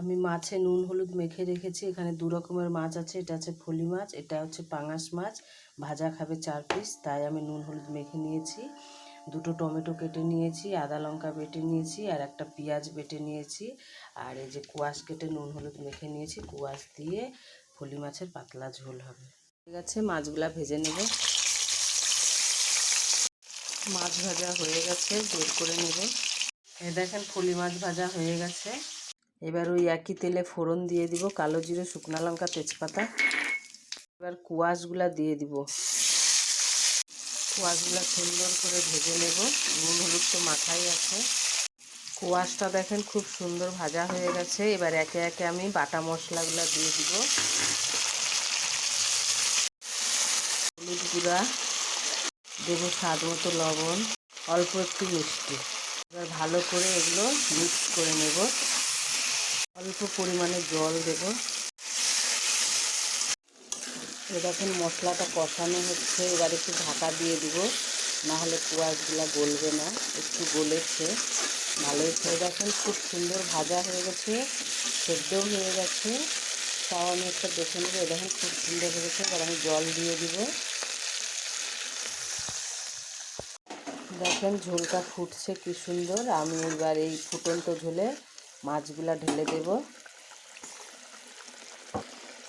আমি মাছে নুন, হলুদ মেখে রেখেছি। এখানে দু রকমের মাছ আছে। এটা আছে ফলি মাছ, এটা হচ্ছে পাঙাশ মাছ। ভাজা খাবে চার পিস তাই আমি নুন, হলুদ মেখে নিয়েছি। দুটো টমেটো কেটে নিয়েছি, আদা লঙ্কা বেটে নিয়েছি, আর একটা পেঁয়াজ বেটে নিয়েছি। আর এই যে কুয়াশ কেটে নুন, হলুদ মেখে নিয়েছি, কুয়াশ দিয়ে ফলি মাছের পাতলা ঝোল হবে। ঠিক আছে, মাছগুলা ভেজে নেব। মাছ ভাজা হয়ে গেছে, বের করে নেব। এই দেখেন, ফলি মাছ ভাজা হয়ে গেছে। এবার ওই একই তেলে ফোড়ন দিয়ে দিব কালো জিরে, শুকনো লঙ্কা, তেজপাতা। এবার কুয়াশগুলা দিয়ে দিব। কুয়াশগুলা সুন্দর করে ভেজে নেব। নুন, হলুদ তো মাথায় আছে। কুয়াশটা দেখেন খুব সুন্দর ভাজা হয়ে গেছে। এবার একে একে আমি বাটা মশলাগুলো দিয়ে দিব। হলুদ গুঁড়া, দেবো স্বাদ মতো লবণ, অল্প একটু মিষ্টি। এবার ভালো করে এগুলো মিক্স করে নেব। অল্প পরিমাণে জল দেব। দেখেন মশলাটা কষানো হচ্ছে, এবার একটু ঢাকা দিয়ে দিব না হলে কুয়াশগুলো গলবে না, একটু গলেছে, ভালোই খেয়ে দেখেন খুব সুন্দর ভাজা হয়ে গেছে, সেদ্ধও হয়ে গেছে, তাও আমি একটা দেখে নেব। দেখেন খুব সুন্দর হয়েছে এবার আমি জল দিয়ে দিব। দেখেন ঝোলটা ফুটছে কি সুন্দর, আমি এবার এই ফুটন্ত ঝোলে মাছগুলা ঢেলে দেব।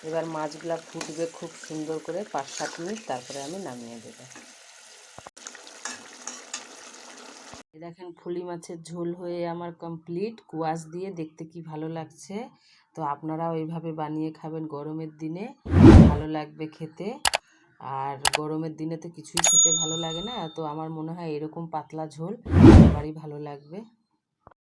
এবার মাছগুলা ফুটবে খুব সুন্দর করে পাঁচ সাত মিনিট, তারপরে আমি নামিয়ে দেব। দেখেন ফুলি মাছের ঝোল হয়ে আমার কমপ্লিট। কুয়াশ দিয়ে দেখতে কি ভালো লাগছে। তো আপনারাও এইভাবে বানিয়ে খাবেন গরমের দিনে। ভালো লাগবে খেতে। আর গরমের দিনে তো কিছুই খেতে ভালো লাগে না। তো আমার মনে হয় এরকম পাতলা ঝোল সবারই ভালো লাগবে।